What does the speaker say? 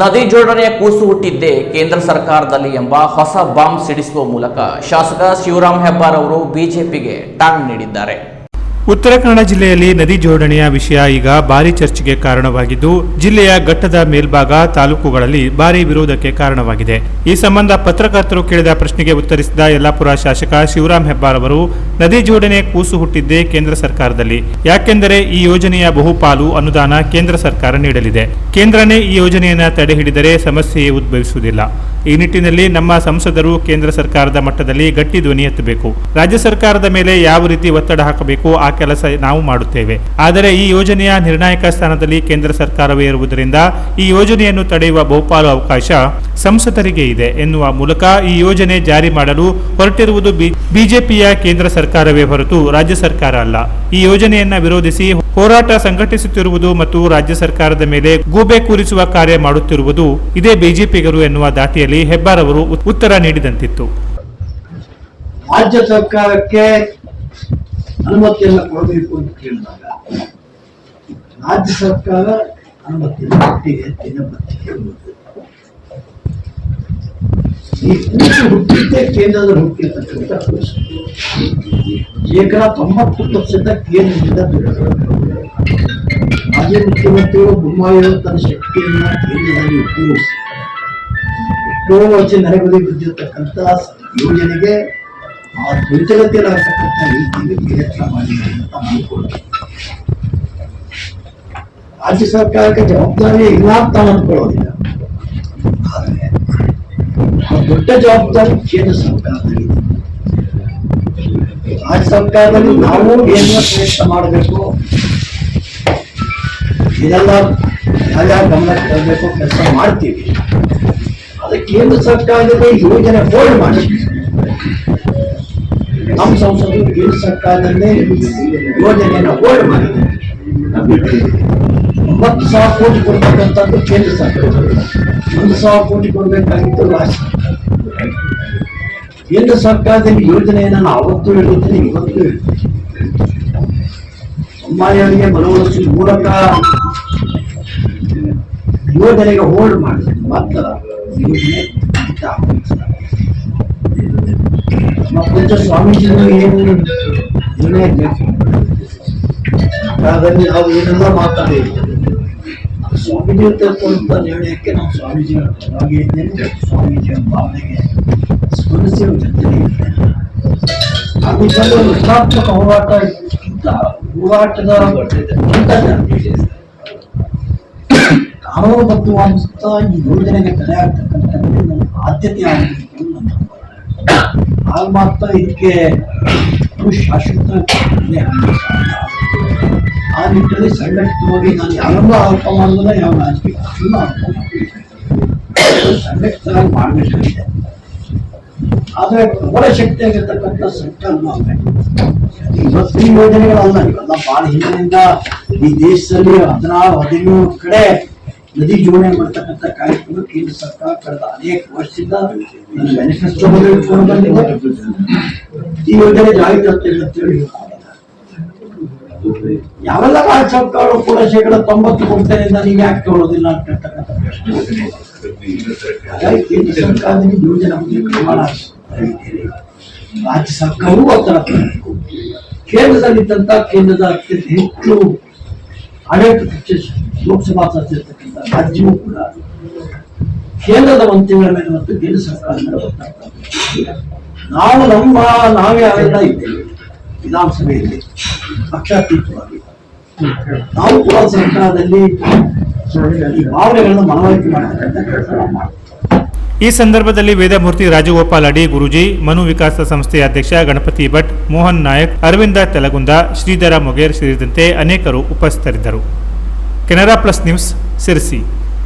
ನದಿ ಜೋಡಣೆಯ ಕೂಸು ಹುಟ್ಟಿದ್ದೇ ಕೇಂದ್ರ ಸರ್ಕಾರದಲ್ಲಿ ಎಂಬ ಹೊಸ ಬಾಂಬ್ ಸಿಡಿಸುವ ಮೂಲಕ ಶಾಸಕ ಶಿವರಾಮ್ ಹೆಬ್ಬಾರ್ ಅವರು ಬಿಜೆಪಿಗೆ ಟಾಂಗ್ ನೀಡಿದ್ದಾರೆ. ಉತ್ತರ ಕನ್ನಡ ಜಿಲ್ಲೆಯಲ್ಲಿ ನದಿ ಜೋಡಣೆಯ ವಿಷಯ ಈಗ ಭಾರಿ ಚರ್ಚೆಗೆ ಕಾರಣವಾಗಿದ್ದು, ಜಿಲ್ಲೆಯ ಘಟ್ಟದ ಮೇಲ್ಭಾಗ ತಾಲೂಕುಗಳಲ್ಲಿ ಭಾರಿ ವಿರೋಧಕ್ಕೆ ಕಾರಣವಾಗಿದೆ. ಈ ಸಂಬಂಧ ಪತ್ರಕರ್ತರು ಕೇಳಿದ ಪ್ರಶ್ನೆಗೆ ಉತ್ತರಿಸಿದ ಯಲ್ಲಾಪುರ ಶಾಸಕ ಶಿವರಾಮ್ ಹೆಬ್ಬಾರ್ ಅವರು, ನದಿ ಜೋಡಣೆ ಕೂಸು ಹುಟ್ಟಿದ್ದೇ ಕೇಂದ್ರ ಸರ್ಕಾರದಲ್ಲಿ. ಯಾಕೆಂದರೆ ಈ ಯೋಜನೆಯ ಬಹುಪಾಲು ಅನುದಾನ ಕೇಂದ್ರ ಸರ್ಕಾರ ನೀಡಲಿದೆ. ಕೇಂದ್ರನೇ ಈ ಯೋಜನೆಯನ್ನು ತಡೆ ಹಿಡಿದರೆ ಸಮಸ್ಯೆಯೇ ಉದ್ಭವಿಸುವುದಿಲ್ಲ. ಈ ನಿಟ್ಟಿನಲ್ಲಿ ನಮ್ಮ ಸಂಸದರು ಕೇಂದ್ರ ಸರ್ಕಾರದ ಮಟ್ಟದಲ್ಲಿ ಗಟ್ಟಿ ಧ್ವನಿ ಎತ್ತಬೇಕು. ರಾಜ್ಯ ಸರ್ಕಾರದ ಮೇಲೆ ಯಾವ ರೀತಿ ಒತ್ತಡ ಹಾಕಬೇಕು, ಆ ಕೆಲಸ ನಾವು ಮಾಡುತ್ತೇವೆ. ಆದರೆ ಈ ಯೋಜನೆಯ ನಿರ್ಣಾಯಕ ಸ್ಥಾನದಲ್ಲಿ ಕೇಂದ್ರ ಸರ್ಕಾರವೇ ಇರುವುದರಿಂದ ಈ ಯೋಜನೆಯನ್ನು ತಡೆಯುವ ಬಹುಪಾಲು ಅವಕಾಶ ಸಂಸದರಿಗೆ ಇದೆ ಎನ್ನುವ ಮೂಲಕ ಈ ಯೋಜನೆ ಜಾರಿ ಮಾಡಲು ಹೊರಟಿರುವುದು ಬಿಜೆಪಿಯ ಕೇಂದ್ರ ಸರ್ಕಾರವೇ ಹೊರತು ರಾಜ್ಯ ಸರ್ಕಾರ ಅಲ್ಲ. ಈ ಯೋಜನೆಯನ್ನ ವಿರೋಧಿಸಿ ಹೋರಾಟ ಸಂಘಟಿಸುತ್ತಿರುವುದು ಮತ್ತು ರಾಜ್ಯ ಸರ್ಕಾರದ ಮೇಲೆ ಗೂಬೆ ಕೂರಿಸುವ ಕಾರ್ಯ ಮಾಡುತ್ತಿರುವುದು ಇದೇ ಬಿಜೆಪಿಗರು ಎನ್ನುವ ದಾಟಿಯಲ್ಲಿ ಹೆಬ್ಬಾರ್ ಅವರು ಉತ್ತರ ನೀಡಿದಂತಿತ್ತು. ರಾಜ್ಯ ಸರ್ಕಾರಕ್ಕೆ ಅನುಮತಿಯನ್ನು ಕೊಡಬೇಕು ಅಂತ ಕೇಳಿದಾಗ ರಾಜ್ಯ ಸರ್ಕಾರ ಅನುಮತಿ ಕೊಟ್ಟಿದೆ. ಈ ಕೂಸು ಹುಟ್ಟಿದ್ದೆ ಕೇಂದ್ರದ ಹುಟ್ಟಿರ್ತಕ್ಕಂಥ ಕೂಸು ಶೇಕಡ ತೊಂಬತ್ತು ಪರ್ಸೆಂಟ್ ಕೇಂದ್ರದಿಂದ ಮಾಜಿ ಮುಖ್ಯಮಂತ್ರಿಗಳು ಬೊಮ್ಮಾಯಿಯವರು ತನ್ನ ಶಕ್ತಿಯನ್ನ ಕೇಂದ್ರದಲ್ಲಿ ಉಪಯೋಗಿಸಿ ವರ್ಷ ನೆರೆಗುದಿ ಬಿದ್ದಿರ್ತಕ್ಕಂಥ ಯೋಜನೆಗೆ ಆ ದುರ್ಜಗತಿಯಲ್ಲಾಗತಕ್ಕಂಥ ರೀತಿಯಲ್ಲಿ ಪ್ರಯತ್ನ ಮಾಡಿ ಅಂತ ಅಂದ್ಕೊಳ್ಬೇಕು ರಾಜ್ಯ ಸರ್ಕಾರಕ್ಕೆ ಜವಾಬ್ದಾರಿ ಇಲ್ಲ ಅಂತ ಅಂದ್ಕೊಳ್ಳೋದಿಲ್ಲ. ಆದರೆ ದೊಡ್ಡ ಜವಾಬ್ದಾರಿ ಕೇಂದ್ರ ಸರ್ಕಾರದಲ್ಲಿ ರಾಜ್ಯ ಸರ್ಕಾರದಲ್ಲಿ ನಾವು ಏನೆಲ್ಲ ಪ್ರಯತ್ನ ಮಾಡಬೇಕು? ಇದೆಲ್ಲ ಯಾವ್ಯಾವ ಗಮನಕ್ಕೆ ತರಬೇಕು, ಕೆಲಸ ಮಾಡ್ತೀವಿ. ಅದು ಕೇಂದ್ರ ಸರ್ಕಾರದಲ್ಲಿ ಯೋಜನೆ ಹೋಲ್ಡ್ ಮಾಡಿ. ನಮ್ಮ ಸಂಸದರು ಕೇಂದ್ರ ಸರ್ಕಾರದಲ್ಲೇ ಯೋಜನೆಯನ್ನು ಹೋಲ್ಡ್ ಮಾಡಿದ್ದಾರೆ. ಒಂಬತ್ತು ಸಾವಿರ ಕೋಟಿ ಕೊಡ್ತಕ್ಕಂಥದ್ದು ಕೇಂದ್ರ ಸರ್ಕಾರ ಒಂದು ಸಾವಿರ ಕೋಟಿ ಕೊಡಬೇಕಾಗಿತ್ತು ರಾಜ್ಯ ಸರ್ಕಾರ. ಕೇಂದ್ರ ಸರ್ಕಾರದಲ್ಲಿ ಯೋಜನೆಯನ್ನು ನಾನು ಅವತ್ತು ಹೇಳಿದ್ದೇನೆ, ಇವತ್ತು ಹೇಳ್ತೀನಿ ಬೊಮ್ಮಾಯಿಯವರಿಗೆ ಮನವೊಲಿಸುವ ಮೂಲಕ ಯೋಜನೆಗೆ ಹೋಲ್ಡ್ ಮಾಡಿದೆ. ಮಾತ್ರ. ಯೋಜನೆ ಖಂಡಿತ ಆಗೋದಿಲ್ಲ. ನಮ್ಮ ಪೂಜ್ಯ ಸ್ವಾಮೀಜಿಗಳು ಏನು ನಿರ್ಣಯ ಸರ್ಕಾರದಲ್ಲಿ ನಾವು ಏನೆಲ್ಲ ಮಾತಾಡಿದ್ದೇವೆ ಸ್ವಾಮೀಜಿ ತೆಗೆದುಕೊಂಡ ನಿರ್ಣಯಕ್ಕೆ ನಾವು ಸ್ವಾಮೀಜಿಗಳ ಪರವಾಗಿ ಇದ್ದೇನೆ ಸ್ವಾಮೀಜಿಯ ಭಾವನೆಗೆ ಸ್ಮರಿಸಿ ಅವ್ರ ಜೊತೆಗೆ ಇದ್ದೇನೆ ಆ ನಿಟ್ಟಿನಲ್ಲಿ ಒಂದು ರಕ್ಷಾತ್ಮಕ ಹೋರಾಟ ಇದಕ್ಕಿಂತ ಹೋರಾಟದ ಹಂತದಲ್ಲಿ ಕಾನೂನುಬದ್ಧವಾದಂಥ ಈ ಯೋಜನೆಗೆ ತಲೆ ಆಗ್ತಕ್ಕಂಥದ್ದು ನನ್ನ ಆದ್ಯತೆ ಆಗಬೇಕು ನನ್ನ. ಆಗ ಮಾತ್ರ ಇದಕ್ಕೆ ಶಾಶ್ವತ. ಆ ನಿಟ್ಟಿನಲ್ಲಿ ಸಂಘಟಿತವಾಗಿ ನಾನು ಯಾರನ್ನೂ ಆರೋಪ ಮಾಡೋದಿಲ್ಲ ಯಾವ ರಾಜಕೀಯ ಪಕ್ಷನೂ ಆರೋಪ ಮಾಡೋದಿಲ್ಲ ಸಂಘಟಿತವಾಗಿ ಮಾಡಬೇಕಾಗಿದೆ ಆದರೆ ಪ್ರಬಲ ಶಕ್ತಿಯಾಗಿರ್ತಕ್ಕಂಥ ಸರ್ಕಾರ ಇವತ್ತು ಇವತ್ತಿನ ಯೋಜನೆಗಳಲ್ಲ, ಇವೆಲ್ಲ ಬಹಳ ಹಿಂದಿನಿಂದ ಈ ದೇಶದಲ್ಲಿ ಹದಿನಾರು ಹದಿನೇಳು ಕಡೆ ನದಿ ಜೋಡಣೆ ಮಾಡ್ತಕ್ಕಂಥ ಕಾರ್ಯಕ್ರಮ ಕೇಂದ್ರ ಸರ್ಕಾರ ಕಳೆದ ಅನೇಕ ವರ್ಷದಿಂದ ಮ್ಯಾನಿಫೆಸ್ಟೋದಲ್ಲಿ ಬಂದಿದೆ. ಈ ಯೋಜನೆ ಜಾರಿ ತರ್ತೇವೆ ಅಂತೇಳಿ ಯಾವೆಲ್ಲ ರಾಜ್ಯ ಸರ್ಕಾರಗಳು ಕೂಡ ಶೇಕಡ ತೊಂಬತ್ತು ಕೊಡ್ತೇನೆ ಅಂತ ನೀವು ಯಾಕೆ ತಗೊಳ್ಳೋದಿಲ್ಲ ಅಂತಕ್ಕಂಥ ಪ್ರಶ್ನೆ. ಹಾಗಾಗಿ ಕೇಂದ್ರ ಸರ್ಕಾರದಲ್ಲಿ ಯೋಜನೆ ಬಗ್ಗೆ ಪ್ರಮಾಣ. ರಾಜ್ಯ ಸರ್ಕಾರವೂ ಒತ್ತಡ ಕೇಂದ್ರದಲ್ಲಿ ತಂತ ಕೇಂದ್ರದ ಅತ್ಯಂತ ಹೆಚ್ಚು ಪಕ್ಷ ಲೋಕಸಭಾ ಸದಸ್ಯರ್ತಕ್ಕಂಥ ರಾಜ್ಯವೂ ಕೂಡ ಕೇಂದ್ರದ ಮಂತ್ರಿಗಳ ಮೇಲೆ ಮತ್ತು ಕೇಂದ್ರ ಸರ್ಕಾರ ಮೇಲೆ ನಾವು ನಮ್ಮ, ನಾವೇ ಅವೆಲ್ಲ ಇದ್ದೇವೆ. ವಿಧಾನಸಭೆಯಲ್ಲಿ, ಪಕ್ಷಾತೀತವಾಗಿ. ನಾವು ಕೂಡ ಸರ್ಕಾರದಲ್ಲಿ ಭಾವನೆಗಳನ್ನು ಮನವರಿಕೆ ಮಾಡತಕ್ಕಂಥ ಕೆಲಸ ಮಾಡ್ತೀವಿ. ಈ ಸಂದರ್ಭದಲ್ಲಿ ವೇದಮೂರ್ತಿ ರಾಜಗೋಪಾಲ್ ಅಡಿ ಗುರುಜಿ, ಮನು ವಿಕಾಸ ಸಂಸ್ಥೆಯ ಅಧ್ಯಕ್ಷ ಗಣಪತಿ ಭಟ್, ಮೋಹನ್ ನಾಯಕ್, ಅರವಿಂದ ತೆಲಗುಂದ, ಶ್ರೀಧರ ಮೊಗೇರ್ ಸೇರಿದಂತೆ ಅನೇಕರು ಉಪಸ್ಥಿತರಿದ್ದರು. Canara plus news, Sirsi.